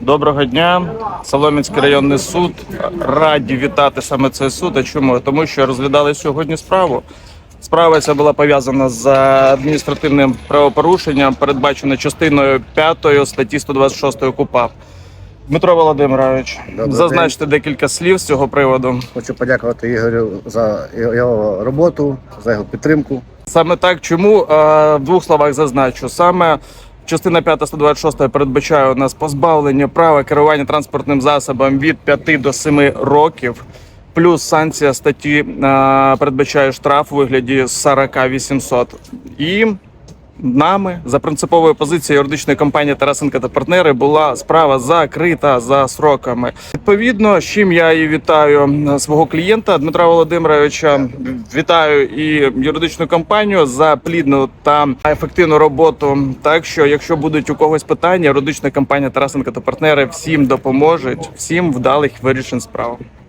Доброго дня, Солом'янський районний суд. Раді вітати саме цей суд. А чому? Тому що розглядали сьогодні справу. Справа ця була пов'язана з адміністративним правопорушенням, передбачено частиною 5 статті 126 КУПАП. Дмитро Володимирович, Добрий зазначте декілька слів з цього приводу. Хочу подякувати Ігорю за його роботу, за його підтримку. Саме так, чому е, в двох словах зазначу саме. Частина 5 126 передбачає у нас позбавлення права керування транспортним засобом від 5 до 7 років. Плюс санкція статті передбачає штраф у вигляді 40 800. І нами за принциповою позицією юридичної компанії Тарасенка та партнери була справа закрита за сроками. Відповідно, з чим я і вітаю е, свого клієнта Дмитра Володимировича. Вітаю і юридичну компанію за плідну та ефективну роботу. Так що, якщо будуть у когось питання, юридична компанія Тарасенка та партнери всім допоможуть, всім вдалих вирішень справ.